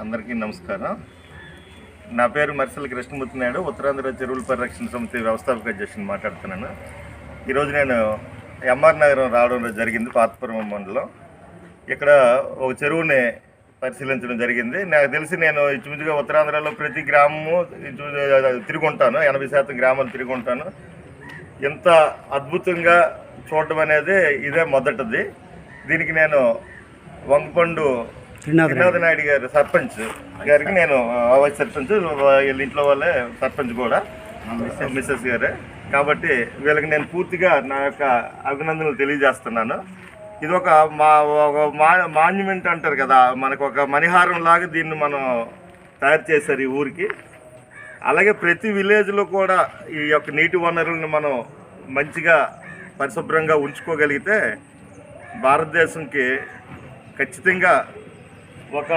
అందరికీ నమస్కారం. నా పేరు మరిసల కృష్ణమూర్తి నాయుడు ఉత్తరాంధ్ర చెరువుల పరిరక్షణ సమితి వ్యవస్థాపక అధ్యక్షుని మాట్లాడుతున్నాను. ఈరోజు నేను ఎంఆర్ నగరం రావడం జరిగింది పాతపురం మండలం. ఇక్కడ ఒక చెరువుని పరిశీలించడం జరిగింది. నాకు తెలిసి నేను ఇంచుమించుగా ఉత్తరాంధ్రలో ప్రతి గ్రామము తిరుగుంటాను ఎనభై శాతం గ్రామాలు తిరుగుంటాను. ఇంత అద్భుతంగా చూడటం అనేది ఇదే మొదటిది. దీనికి నేను వంగపండు త్రినాథ నాయుడు. గారు సర్పంచ్ గారికి నేను వైస్ సర్పంచ్ వీళ్ళ ఇంట్లో వాళ్ళే సర్పంచ్ కూడా మిస్సెస్. గారే. కాబట్టి వీళ్ళకి నేను పూర్తిగా నా యొక్క అభినందనలు తెలియజేస్తున్నాను. ఇది ఒక మా ఒక మా మాన్యుమెంట్ అంటారు కదా మనకు ఒక మణిహారం లాగా దీన్ని మనం తయారు చేశారు ఈ ఊరికి. అలాగే ప్రతి విలేజ్లో కూడా ఈ యొక్క నీటి వనరులను మనం మంచిగా పరిశుభ్రంగా ఉంచుకోగలిగితే భారతదేశంకి ఖచ్చితంగా ఒక